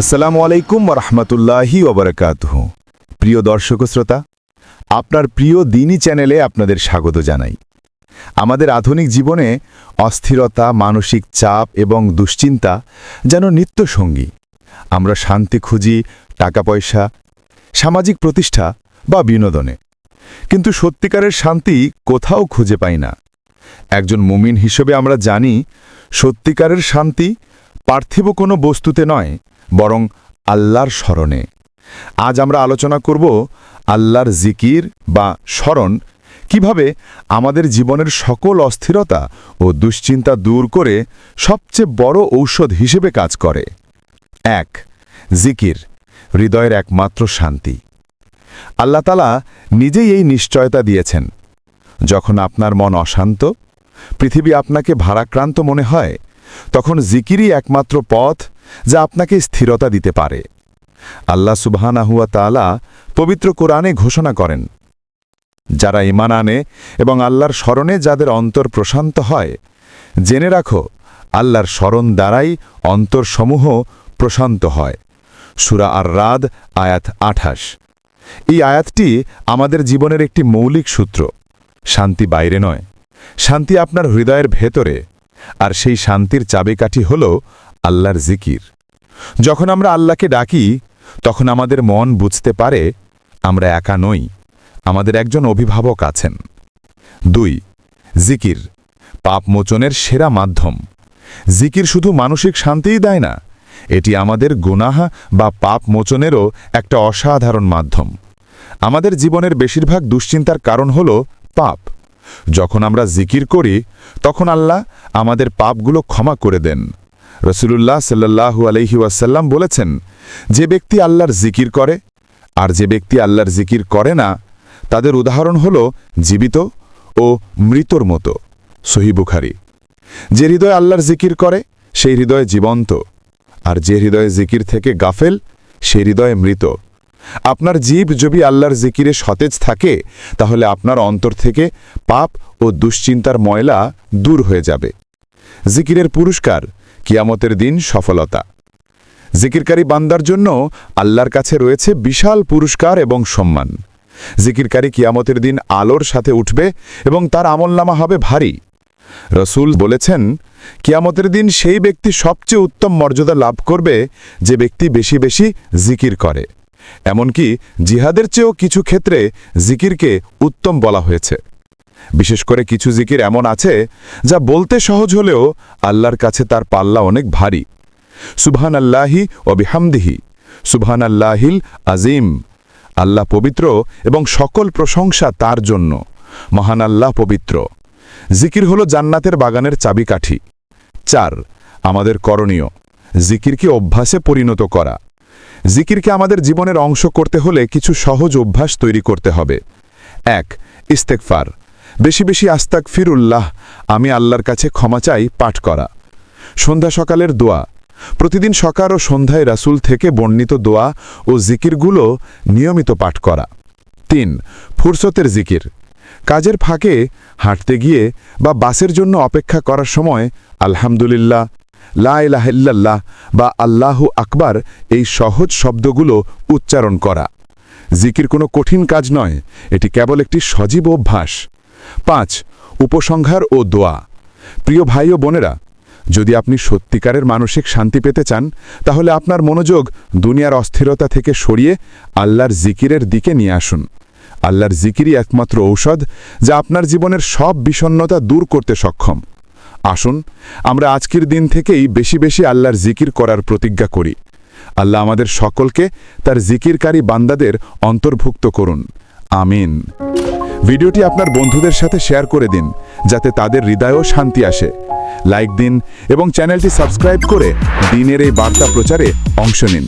আসসালামু আলাইকুম রহমতুল্লাহি ওবরাকাতুহ প্রিয় দর্শক শ্রোতা, আপনার প্রিয় দিনই চ্যানেলে আপনাদের স্বাগত জানাই। আমাদের আধুনিক জীবনে অস্থিরতা, মানসিক চাপ এবং দুশ্চিন্তা যেন নিত্যসঙ্গী। আমরা শান্তি খুঁজি টাকা পয়সা সামাজিক প্রতিষ্ঠা বা বিনোদনে। কিন্তু সত্যিকারের শান্তি কোথাও খুঁজে পাই না। একজন মুমিন হিসেবে আমরা জানি, সত্যিকারের শান্তি পার্থিব কোনো বস্তুতে নয় বরং আল্লাহর স্মরণে। আজ আমরা আলোচনা করব আল্লাহর জিকির বা স্মরণ, কীভাবে আমাদের জীবনের সকল অস্থিরতা ও দুশ্চিন্তা দূর করে সবচেয়ে বড় ঔষধ হিসেবে কাজ করে। এক, জিকির, হৃদয়ের একমাত্র শান্তি। আল্লাহ তালা নিজেই এই নিশ্চয়তা দিয়েছেন। যখন আপনার মন অশান্ত, পৃথিবী আপনাকে ভারাক্রান্ত মনে হয়, তখন জিকিরই একমাত্র পথ যা আপনাকে স্থিরতা দিতে পারে। আল্লাহ সুবহানাহুয়া তাআলা পবিত্র কোরআনে ঘোষণা করেন, যারা ইমান আনে এবং আল্লাহর স্মরণে যাদের অন্তর প্রশান্ত হয়, জেনে রাখো, আল্লাহর স্মরণ দ্বারাই অন্তরসমূহ প্রশান্ত হয়। সুরা আর রাদ আয়াত আঠাশ। এই আয়াতটি আমাদের জীবনের একটি মৌলিক সূত্র। শান্তি বাইরে নয়। শান্তি আপনার হৃদয়ের ভেতরে। আর সেই শান্তির চাবিকাঠি হল আল্লাহর জিকির। যখন আমরা আল্লাহকে ডাকি, তখন আমাদের মন বুঝতে পারে আমরা একা নই, আমাদের একজন অভিভাবক আছেন। দুই, জিকির, পাপ মোচনের সেরা মাধ্যম। জিকির শুধু মানসিক শান্তিই দেয় না, এটি আমাদের গুনাহা বা পাপ মোচনেরও একটা অসাধারণ মাধ্যম। আমাদের জীবনের বেশিরভাগ দুশ্চিন্তার কারণ হল পাপ। যখন আমরা জিকির করি, তখন আল্লাহ আমাদের পাপগুলো ক্ষমা করে দেন। রসুলুল্লাহ সাল্লাহু আলহি ওয়াসাল্লাম বলেছেন, যে ব্যক্তি আল্লাহর জিকির করে আর যে ব্যক্তি আল্লাহর জিকির করে না, তাদের উদাহরণ হল জীবিত ও মৃতর মতো। সহিবুখারি যে হৃদয় আল্লাহর জিকির করে, সেই হৃদয় জীবন্ত, আর যে হৃদয়ে জিকির থেকে গাফেল, সে হৃদয়ে মৃত। আপনার জীব যদি আল্লাহর জিকিরে সতেজ থাকে, তাহলে আপনার অন্তর থেকে পাপ ও দুশ্চিন্তার ময়লা দূর হয়ে যাবে। জিকিরের পুরস্কার কিয়ামতের দিন সফলতা। জিকিরকারী বান্দার জন্য আল্লাহর কাছে রয়েছে বিশাল পুরস্কার এবং সম্মান। জিকিরকারী কিয়ামতের দিন আলোর সাথে উঠবে এবং তার আমলনামা হবে ভারী। রসুল বলেছেন, কিয়ামতের দিন সেই ব্যক্তি সবচেয়ে উত্তম মর্যাদা লাভ করবে যে ব্যক্তি বেশি বেশি জিকির করে। এমনকি জিহাদের চেয়েও কিছু ক্ষেত্রে জিকিরকে উত্তম বলা হয়েছে। বিশেষ করে কিছু জিকির এমন আছে যা বলতে সহজ হলেও আল্লাহর কাছে তার পাল্লা অনেক ভারী। সুবহান আল্লাহি ও বিহামদিহি। সুবহান আল্লাহিল আজিম। আল্লাহ পবিত্র এবং সকল প্রশংসা তার জন্য। মহান আল্লাহ পবিত্র। জিকির হল জান্নাতের বাগানের চাবিকাঠি। চার, আমাদের করণীয়। জিকিরকে অভ্যাসে পরিণত করা। জিকিরকে আমাদের জীবনের অংশ করতে হলে কিছু সহজ অভ্যাস তৈরি করতে হবে। এক ইস্তেকফার বেশি বেশি আস্তাক ফিরুল্লাহ আমি আল্লাহর কাছে ক্ষমা চাই, পাঠ করা। সন্ধ্যা সকালের দোয়া। প্রতিদিন সকাল ও সন্ধ্যায় রাসুল থেকে বর্ণিত দোয়া ও জিকিরগুলো নিয়মিত পাঠ করা। তিন, ফুরসতের জিকির। কাজের ফাঁকে হাঁটতে গিয়ে বা বাসের জন্য অপেক্ষা করার সময় আলহামদুলিল্লাহ, লা ইলাহিল্লাল্লাহ বা আল্লাহু আকবার এই সহজ শব্দগুলো উচ্চারণ করা। জিকির কোনো কঠিন কাজ নয়, এটি কেবল একটি সজীব অভ্যাস। পাঁচ, উপসংহার ও দোয়া। প্রিয় ভাই ও বোনেরা, যদি আপনি সত্যিকারের মানসিক শান্তি পেতে চান, তাহলে আপনার মনোযোগ দুনিয়ার অস্থিরতা থেকে সরিয়ে আল্লাহর জিকিরের দিকে নিয়ে আসুন। আল্লাহর জিকিরই একমাত্র ঔষধ যা আপনার জীবনের সব বিষণ্নতা দূর করতে সক্ষম। আসুন, আমরা আজকের দিন থেকেই বেশি বেশি আল্লাহর জিকির করার প্রতিজ্ঞা করি। আল্লাহ আমাদের সকলকে তার জিকিরকারী বান্দাদের অন্তর্ভুক্ত করুন। আমিন। ভিডিওটি আপনার বন্ধুদের সাথে শেয়ার করে দিন, যাতে তাদের হৃদয়ও শান্তি আসে। লাইক দিন এবং চ্যানেলটি সাবস্ক্রাইব করে দিনের এই বার্তা প্রচারে অংশ নিন।